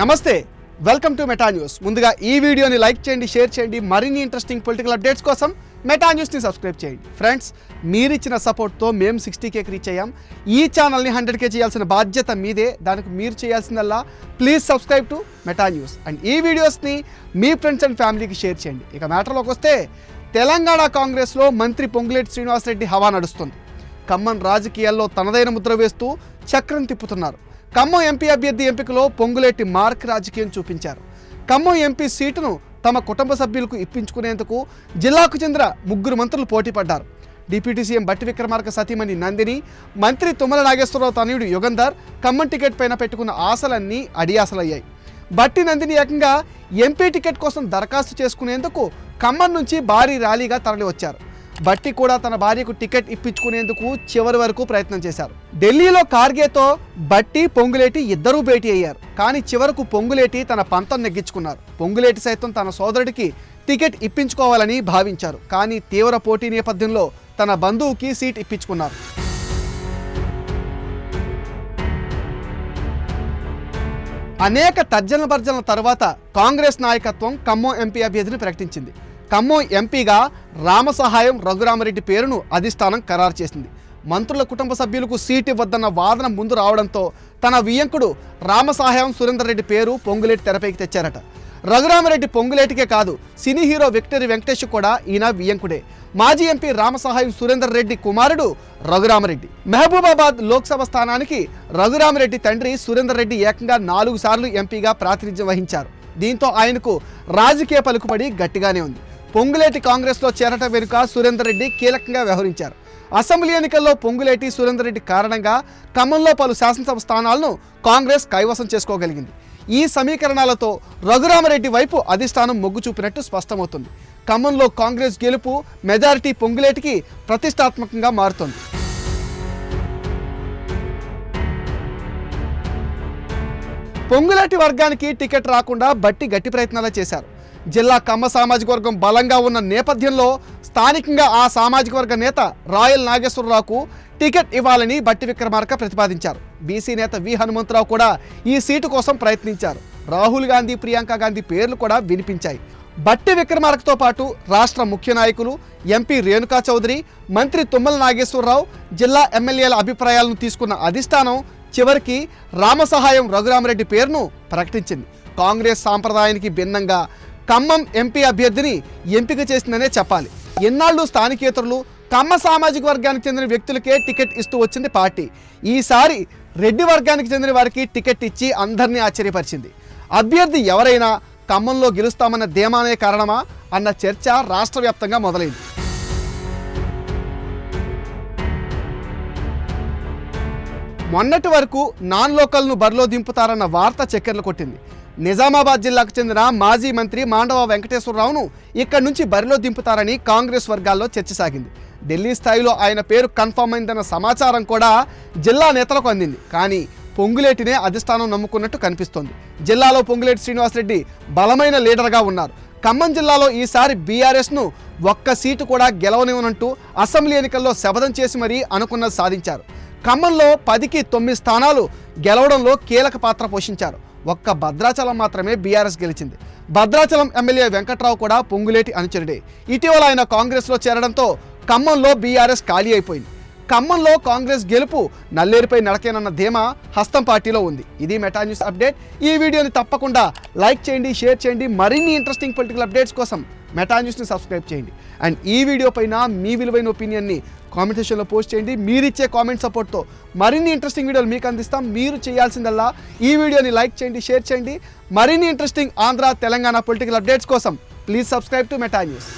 నమస్తే welcome to Meta news. ముందుగా ఈ వీడియోని లైక్ చేయండి షేర్ చేయండి. మరిన్ని ఇంట్రెస్టింగ్ పొలిటికల్ అప్డేట్స్ కోసం మెటా న్యూస్ని సబ్స్క్రైబ్ చేయండి. ఫ్రెండ్స్ మీరిచ్చిన సపోర్ట్తో మేము సిక్స్టీ కేకి రీచ్ అయ్యాం. ఈ ఛానల్ని హండ్రెడ్ కే చేయాల్సిన బాధ్యత మీదే. దానికి మీరు చేయాల్సిందల్లా please subscribe to Meta news. And ఈ వీడియోస్ని మీ ఫ్రెండ్స్ అండ్ ఫ్యామిలీకి షేర్ చేయండి. ఇక మ్యాటర్లోకి వస్తే తెలంగాణ కాంగ్రెస్లో మంత్రి పొంగులేటి శ్రీనివాసరెడ్డి హవా నడుస్తుంది. ఖమ్మం రాజకీయాల్లో తనదైన ముద్ర వేస్తూ చక్రం తిప్పుతున్నారు. ఖమ్మం ఎంపీ అభ్యర్థి ఎంపికలో పొంగులేటి మార్క్ రాజకీయం చూపించారు. ఖమ్మం ఎంపీ సీటును తమ కుటుంబ సభ్యులకు ఇప్పించుకునేందుకు జిల్లాకు చెందిన ముగ్గురు మంత్రులు పోటీ పడ్డారు. డిప్యూటీ సీఎం బట్టి విక్రమార్క సతీమణి నందిని మంత్రి తుమ్మల నాగేశ్వరరావు తనయుడు యుగంధర్ ఖమ్మం టికెట్ పైన పెట్టుకున్న ఆశలన్నీ అడియాసలయ్యాయి. బట్టి నందిని ఏకంగా ఎంపీ టికెట్ కోసం దరఖాస్తు చేసుకునేందుకు ఖమ్మం నుంచి భారీ ర్యాలీగా తరలి భట్టి బట్టి కూడా తన భార్యకు టికెట్ ఇప్పించుకునేందుకు చివరి వరకు ప్రయత్నం చేశారు. ఢిల్లీలో కార్గేతో బట్టి పొంగులేటి ఇద్దరూ భేటీ అయ్యారు. కానీ చివరకు పొంగులేటి తన పంతం నెగ్గించుకున్నారు. పొంగులేటి సైతం తన సోదరుడికి టికెట్ ఇప్పించుకోవాలని భావించారు. కానీ తీవ్ర పోటీ నేపథ్యంలో తన బంధువుకి సీట్ ఇప్పించుకున్నారు. అనేక తర్జన భర్జనల తర్వాత కాంగ్రెస్ నాయకత్వం ఖమ్మం ఎంపీ అభ్యర్థిని ప్రకటించింది. ఖమ్మం ఎంపీగా రామసహాయం రఘురామరెడ్డి పేరును అధిష్టానం ఖరారు చేసింది. మంత్రుల కుటుంబ సభ్యులకు సీటు ఇవ్వద్దన్న వాదన ముందు రావడంతో తన వియంకుడు రామసహాయం సురేందర్ రెడ్డి పేరు పొంగులేటి తెరపైకి తెచ్చారట. రఘురామరెడ్డి పొంగులేటికే కాదు సినీ హీరో విక్టరీ వెంకటేష్ కూడా ఈయన వియంకుడే. మాజీ ఎంపీ రామసహాయం సురేందర్ రెడ్డి కుమారుడు రఘురామరెడ్డి. మహబూబాబాద్ లోక్సభ స్థానానికి రఘురామరెడ్డి తండ్రి సురేందర్ రెడ్డి ఏకంగా నాలుగు సార్లు ఎంపీగా ప్రాతినిధ్యం వహించారు. దీంతో ఆయనకు రాజకీయ పలుకుబడి గట్టిగానే ఉంది. పొంగులేటి కాంగ్రెస్లో చేరటం వెనుక సురేందర్ రెడ్డి కీలకంగా వ్యవహరించారు. అసెంబ్లీ ఎన్నికల్లో పొంగులేటి సురేందర్ రెడ్డి కారణంగా ఖమ్మంలో పలు శాసనసభ స్థానాలను కాంగ్రెస్ కైవసం చేసుకోగలిగింది. ఈ సమీకరణాలతో రఘురామరెడ్డి వైపు అధిష్టానం మొగ్గు చూపినట్టు స్పష్టమవుతుంది. ఖమ్మంలో కాంగ్రెస్ గెలుపు మెజారిటీ పొంగులేటికి ప్రతిష్టాత్మకంగా మారుతోంది. పొంగులేటి వర్గానికి టికెట్ రాకుండా బట్టి గట్టి ప్రయత్నాలు చేశారు. జిల్లా కమ్మ సామాజిక వర్గం బలంగా ఉన్న నేపథ్యంలో స్థానికంగా ఆ సామాజిక వర్గ నేత రాయల్ నాగేశ్వరరావుకు టికెట్ ఇవ్వాలని బట్టి విక్రమార్క ప్రతిపాదించారు. బీసీ నేత వి హనుమంతరావు కూడా ఈ సీటు కోసం ప్రయత్నించారు. రాహుల్ గాంధీ ప్రియాంక గాంధీ పేర్లు కూడా వినిపించాయి. బట్టి విక్రమార్కతో పాటు రాష్ట్ర ముఖ్య నాయకులు ఎంపీ రేణుకా చౌదరి మంత్రి తుమ్మల నాగేశ్వరరావు జిల్లా ఎమ్మెల్యేల అభిప్రాయాలను తీసుకున్న అధిష్టానం చివరికి రామసహాయం రఘురామరెడ్డి పేరును ప్రకటించింది. కాంగ్రెస్ సాంప్రదాయానికి భిన్నంగా ఖమ్మం ఎంపీ అభ్యర్థిని ఎంపిక చేసిందనే చెప్పాలి. ఎన్నాళ్ళు స్థానికేతరులు ఖమ్మ సామాజిక వర్గానికి చెందిన వ్యక్తులకే టికెట్ ఇస్తూ వచ్చింది పార్టీ. ఈసారి రెడ్డి వర్గానికి చెందిన వారికి టికెట్ ఇచ్చి అందరినీ ఆశ్చర్యపరిచింది. అభ్యర్థి ఎవరైనా ఖమ్మంలో గెలుస్తామన్న ధీమానే కారణమా అన్న చర్చ రాష్ట్ర వ్యాప్తంగా మొదలైంది. మొన్నటి వరకు నాన్ లోకల్ను బరిలో దింపుతారన్న వార్త చక్కెర్లు కొట్టింది. నిజామాబాద్ జిల్లాకు చెందిన మాజీ మంత్రి మాండవ వెంకటేశ్వరరావును ఇక్కడి నుంచి బరిలో దింపుతారని కాంగ్రెస్ వర్గాల్లో చర్చ సాగింది. ఢిల్లీ స్థాయిలో ఆయన పేరు కన్ఫర్మ్ అయిందన్న సమాచారం కూడా జిల్లా నేతలకు అందింది. కానీ పొంగులేటినే అధిష్టానం నమ్ముకున్నట్టు కనిపిస్తోంది. జిల్లాలో పొంగులేటి శ్రీనివాసరెడ్డి బలమైన లీడర్గా ఉన్నారు. ఖమ్మం జిల్లాలో ఈసారి బీఆర్ఎస్ను ఒక్క సీటు కూడా గెలవనివ్వనంటూ అసెంబ్లీ ఎన్నికల్లో శపథం చేసి మరీ అనుకున్నది సాధించారు. ఖమ్మంలో పదికి తొమ్మిది స్థానాలు గెలవడంలో కీలక పాత్ర పోషించారు. ఒక్క భద్రాచలం మాత్రమే బీఆర్ఎస్ గెలిచింది. భద్రాచలం ఎమ్మెల్యే వెంకట్రావు కూడా పొంగులేటి అనుచరుడే. ఇటీవల ఆయన కాంగ్రెస్లో చేరడంతో ఖమ్మంలో బీఆర్ఎస్ ఖాళీ అయిపోయింది. ఖమ్మంలో కాంగ్రెస్ గెలుపు నల్లేరుపై నడకేనన్న ధీమా హస్తం పార్టీలో ఉంది. ఇది మెటా న్యూస్ అప్డేట్. ఈ వీడియోని తప్పకుండా లైక్ చేయండి షేర్ చేయండి. మరిన్ని ఇంట్రెస్టింగ్ పొలిటికల్ అప్డేట్స్ కోసం మెటా న్యూస్ని సబ్స్క్రైబ్ చేయండి. అండ్ ఈ వీడియో పైన మీ విలువైన ఒపీనియన్ని కామెంట్ సెషన్లో పోస్ట్ చేయండి. మీరిచ్చే కామెంట్ సపోర్ట్తో మరిన్ని ఇంట్రెస్టింగ్ వీడియోలు మీకు అందిస్తాం. మీరు చేయాల్సిందల్లా ఈ వీడియోని లైక్ చేయండి షేర్ చేయండి. మరిన్ని interesting Andhra Telangana political updates కోసం please subscribe to Meta news